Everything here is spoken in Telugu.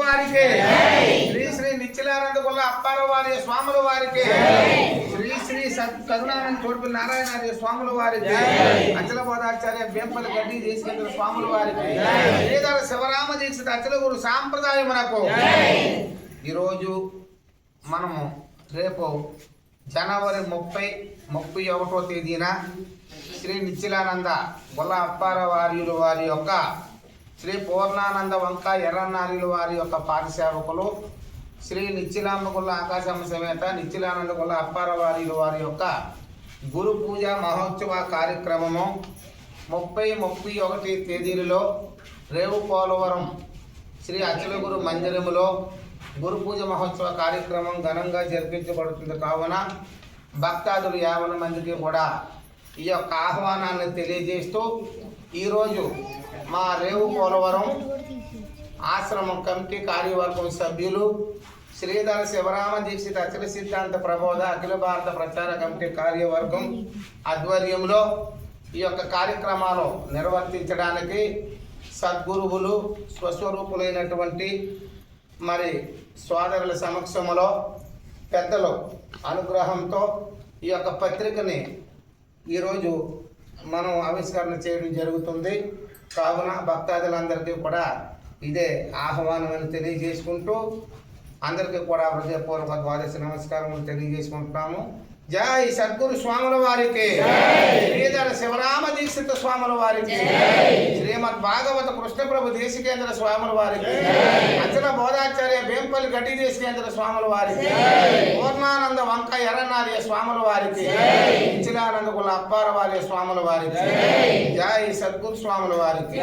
వారికి శ్రీ శ్రీ నిత్యలానంద గొల్ల అప్పార వారి స్వాముల వారికి శ్రీ శ్రీ సత్ కరుణానంద తోడుపల్లి నారాయణ స్వాముల వారికి అచల బోధాచార్య బేంపల్లి గడ్డి దేశకేంద్ర స్వాముల వారికి శ్రీధర శివరామ దీక్షిత అచల గురు సాంప్రదాయమునకు ఈరోజు మనము రేపు జనవరి ముప్పై ముప్పై ఒకటో తేదీన శ్రీ నిత్యలానంద గొల్ల అప్పార వార్యులు వారి యొక్క శ్రీ పూర్ణానంద వంక ఎర్రనార్యులు వారి యొక్క పారిసేవకులు శ్రీ నిత్యలాంబ ఆకాశం ఆకాశమ్మ సమేత నిత్యలానంద గొల్ల వారి యొక్క గురు పూజ మహోత్సవ కార్యక్రమము ముప్పై ముప్పై ఒకటి తేదీలలో రేవు పోలవరం శ్రీ అచలగురు మందిరములో గురు పూజ మహోత్సవ కార్యక్రమం ఘనంగా జరిపించబడుతుంది. కావున భక్తాదులు యాభై మందికి కూడా ఈ యొక్క ఆహ్వానాన్ని తెలియజేస్తూ ఈరోజు మా రేవు పోలవరం ఆశ్రమం కమిటీ కార్యవర్గం సభ్యులు శ్రీధర శివరామ దీక్షిత అఖిల సిద్ధాంత ప్రబోధ అఖిల భారత ప్రచార కమిటీ కార్యవర్గం ఆధ్వర్యంలో ఈ యొక్క కార్యక్రమాలు నిర్వర్తించడానికి సద్గురువులు స్వస్వరూపులైనటువంటి మరి సోదరుల సమక్షంలో పెద్దలు అనుగ్రహంతో ఈ యొక్క పత్రికని ఈరోజు మనం ఆవిష్కరణ చేయడం జరుగుతుంది. కావున భక్తాదులందరికీ కూడా ఇదే ఆహ్వానం అని తెలియజేసుకుంటూ అందరికీ కూడా హృదయపూర్వక ద్వాదశ నమస్కారం తెలియజేసుకుంటున్నాము. జై సద్గురు స్వాముల వారికి. శ్రీధర శివరామ దీక్షిత స్వాముల వారికి. శ్రీమద్ భాగవత కృష్ణప్రభు దేశికేంద్ర స్వాముల వారికి. అచల బోధాచార్య వేంపల్లి గడ్డి దేశికేంద్ర స్వాముల వారికి. పూర్ణానంద వంక ఎర్రనార్య స్వాముల వారికి. ఇచ్చిలానంద కుల అప్పార వారి స్వాముల వారికి. జై. సద్గురు స్వాముల వారికి.